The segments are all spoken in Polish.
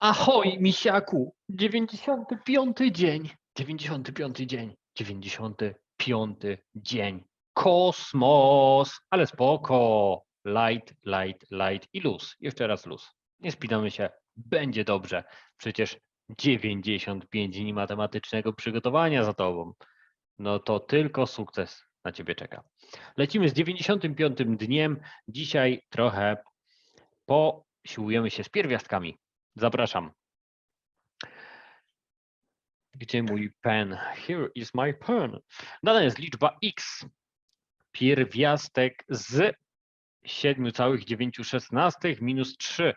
Ahoj, misiaku! 95 dzień. 95 dzień. 95 dzień. Kosmos! Ale spoko. Light, light, light i luz. Jeszcze raz luz. Nie spinamy się. Będzie dobrze. Przecież 95 dni matematycznego przygotowania za tobą. No to tylko sukces na ciebie czeka. Lecimy z 95 dniem. Dzisiaj trochę posiłujemy się z pierwiastkami. Zapraszam. Gdzie mój pen? Here is my pen. Dana jest liczba x. Pierwiastek z 7,916 minus 3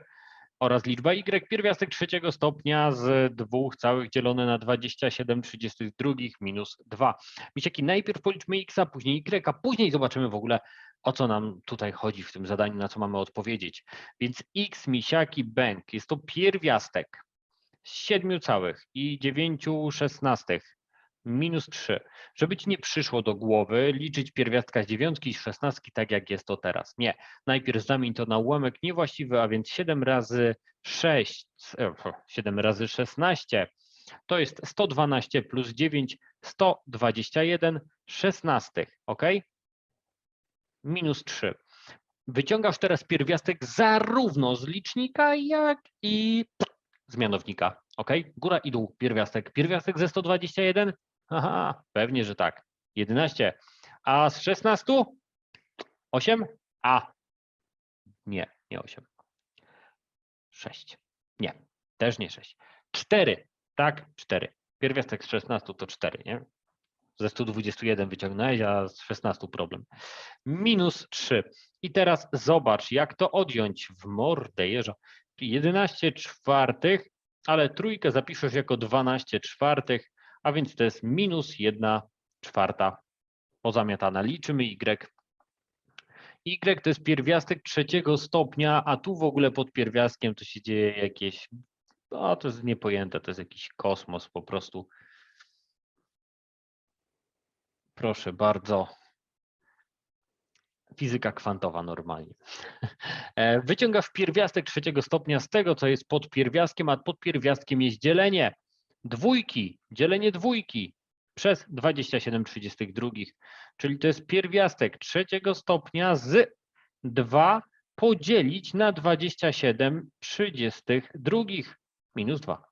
oraz liczba y. Pierwiastek trzeciego stopnia z 2 całych dzielone na 27,32 minus 2. Misiaki, najpierw policzmy x, a później y, a później zobaczymy w ogóle o co nam tutaj chodzi w tym zadaniu, na co mamy odpowiedzieć. Więc x misiaki bęk jest to pierwiastek z 7 całych i 9 szesnastych minus 3. Żeby ci nie przyszło do głowy liczyć pierwiastka z dziewiątki i z szesnastki tak jak jest to teraz. Nie. Najpierw zamień to na ułamek niewłaściwy, a więc 7 razy 6, 7 razy 16 to jest 112 plus 9, 121 szesnastych, ok? minus 3. Wyciągasz teraz pierwiastek zarówno z licznika, jak i z mianownika. Ok? Góra i dół, pierwiastek. Pierwiastek ze 121? Aha, pewnie, że tak. 11. A z 16? 8? A. Nie, nie 8. 6. Nie, też nie 6. 4. Tak, 4. Pierwiastek z 16 to 4, nie? Ze 121 wyciągnąłeś, a z 16 problem. Minus 3. I teraz zobacz, jak to odjąć w mordę jeża. 11 czwartych, ale trójkę zapiszesz jako 12 czwartych, a więc to jest minus 1 czwarta pozamiatana. Liczymy y. Y to jest pierwiastek trzeciego stopnia, a tu w ogóle pod pierwiastkiem to się dzieje jakieś, no to jest niepojęte, to jest jakiś kosmos po prostu. Proszę bardzo. Fizyka kwantowa normalnie. E, wyciągasz pierwiastek trzeciego stopnia z tego, co jest pod pierwiastkiem, a pod pierwiastkiem jest dzielenie dwójki, dzielenie dwójki przez 27,32, czyli to jest pierwiastek trzeciego stopnia z 2 podzielić na 27,32 minus 2.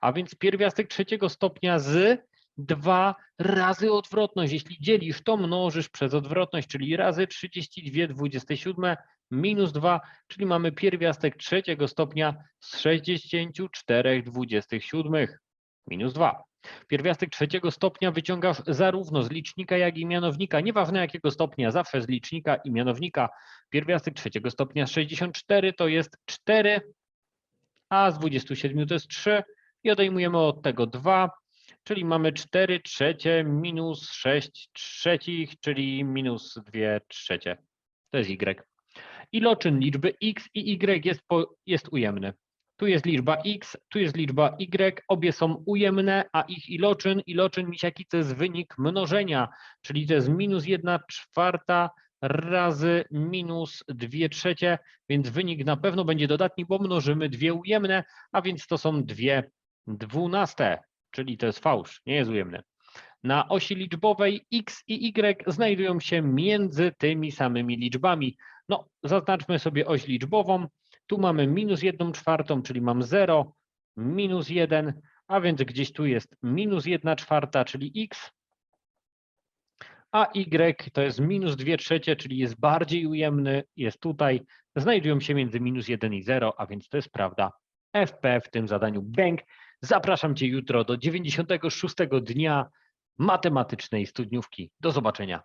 A więc pierwiastek trzeciego stopnia z 2 razy odwrotność. Jeśli dzielisz, to mnożysz przez odwrotność, czyli razy 32 27 minus 2, czyli mamy pierwiastek trzeciego stopnia z 64 27 minus 2. Pierwiastek trzeciego stopnia wyciągasz zarówno z licznika, jak i mianownika. Nieważne jakiego stopnia, zawsze z licznika i mianownika. Pierwiastek trzeciego stopnia z 64 to jest 4, a z 27 to jest 3 i odejmujemy od tego 2 czyli mamy 4 trzecie minus 6 trzecich, czyli minus 2 trzecie. To jest y. Iloczyn liczby x i y jest, po, jest ujemny. Tu jest liczba x, tu jest liczba y, obie są ujemne, a ich iloczyn, iloczyn misiaki to jest wynik mnożenia, czyli to jest minus 1 czwarta razy minus 2 trzecie, więc wynik na pewno będzie dodatni, bo mnożymy dwie ujemne, a więc to są dwie dwunaste czyli to jest fałsz, nie jest ujemne. Na osi liczbowej x i y znajdują się między tymi samymi liczbami. No, zaznaczmy sobie oś liczbową. Tu mamy minus 1 czwartą, czyli mam 0, minus 1, a więc gdzieś tu jest minus 1 czwarta, czyli x, a y to jest minus 2 trzecie, czyli jest bardziej ujemny, jest tutaj. Znajdują się między minus 1 i 0, a więc to jest prawda FP w tym zadaniu bęk. Zapraszam Cię jutro do 96 dnia matematycznej studniówki. Do zobaczenia.